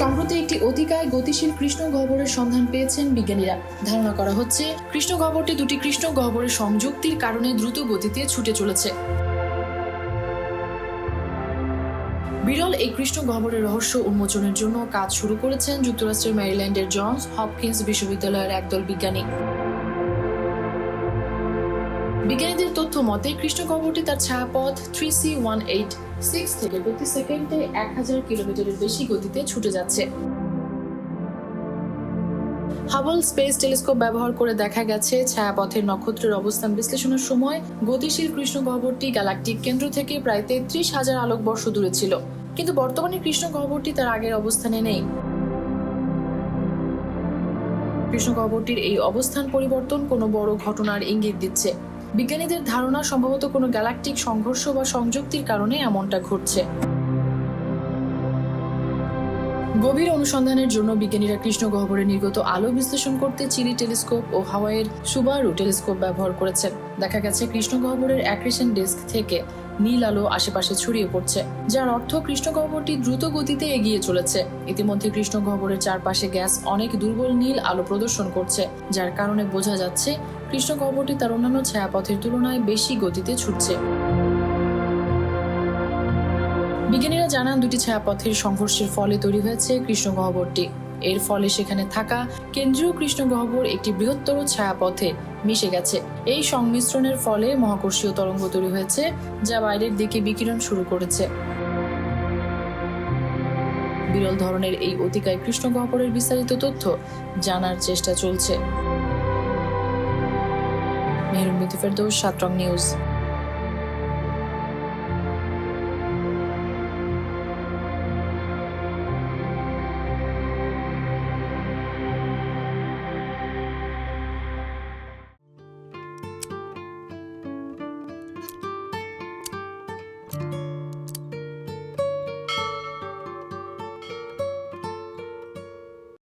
সম্প্রতি একটি অতিকায় গতিশীল কৃষ্ণ গহ্বরের সন্ধান পেয়েছেন বিজ্ঞানীরা। ধারণা করা হচ্ছে, কৃষ্ণ গহ্বরটি দুটি কৃষ্ণ গহ্বরের সংযুক্তির কারণে দ্রুত গতিতে ছুটে চলেছে। বিরল এই কৃষ্ণ গহ্বরের রহস্য উন্মোচনের জন্য কাজ শুরু করেছেন যুক্তরাষ্ট্রের ম্যারিল্যান্ডের জনস হপকিন্স বিশ্ববিদ্যালয়ের একদল বিজ্ঞানী। বিজ্ঞানীদের তথ্য মতে, কৃষ্ণ গহ্বরটি তার ছায়াপথ three C one eight six থেকে প্রতি সেকেন্ডে এক হাজার কিলোমিটারের বেশি গতিতে ছুটে যাচ্ছে। হাবল স্পেস টেলিস্কোপ ব্যবহার করে দেখা গেছে, ছায়াপথের নক্ষত্রের অবস্থান বিশ্লেষণের সময় গতিশীল কৃষ্ণ গহ্বরটি গ্যালাকটিক কেন্দ্র থেকে প্রায় তেত্রিশ হাজার আলোকবর্ষ দূরে ছিল। কিন্তু বর্তমানে কৃষ্ণ গহ্বরটি তার আগের অবস্থানে নেই। কৃষ্ণ গহ্বরটির এই অবস্থান পরিবর্তন কোনো বড় ঘটনার ইঙ্গিত দিচ্ছে। বিজ্ঞানীদের ধারণা সম্ভবত কোনো গ্যালাকটিক সংঘর্ষ বা সংযুক্তির কারণে এমনটা ঘটছে। গভীর অনুসন্ধানের জন্য বিজ্ঞানীরা কৃষ্ণ গহ্বরে নির্গত আলো বিশ্লেষণ করতে চিলি টেলিস্কোপ ও হাওয়াইয়ের সুবারু টেলিস্কোপ ব্যবহার করেছেন। দেখা গেছে কৃষ্ণ গহ্বরের অ্যাক্রেশন ডিস্ক থেকে নীল আলো আশেপাশে ছড়িয়ে পড়ছে, যার অর্থ কৃষ্ণ গহ্বরটি দ্রুত গতিতে এগিয়ে চলেছে। ইতিমধ্যে কৃষ্ণ গহ্বরের চারপাশে গ্যাস অনেক দুর্বল নীল আলো প্রদর্শন করছে, যার কারণে বোঝা যাচ্ছে কৃষ্ণ গহ্বরটি তার অন্যান্য ছায়াপথের তুলনায় বেশি গতিতে ছুটছে। বিজ্ঞানীরা জানান, দুটি ছায়াপথের সংঘর্ষের ফলে তৈরি হয়েছে কৃষ্ণ গহ্বরটি। এর ফলে সেখানে থাকা কেন্দ্রীয় কৃষ্ণ গহ্বর একটি বৃহত্তর ছায়াপথে মিশে গেছে। এই সংমিশ্রণের ফলে মহাকর্ষীয় তরঙ্গ তৈরি হয়েছে, যা বাইরের দিকে বিকিরণ শুরু করেছে। বিরল ধরনের এই অতিকায় কৃষ্ণ গহ্বরের বিস্তারিত তথ্য জানার চেষ্টা চলছে। মেহরুম বিথি ফেরদৌস সাতরং নিউজ।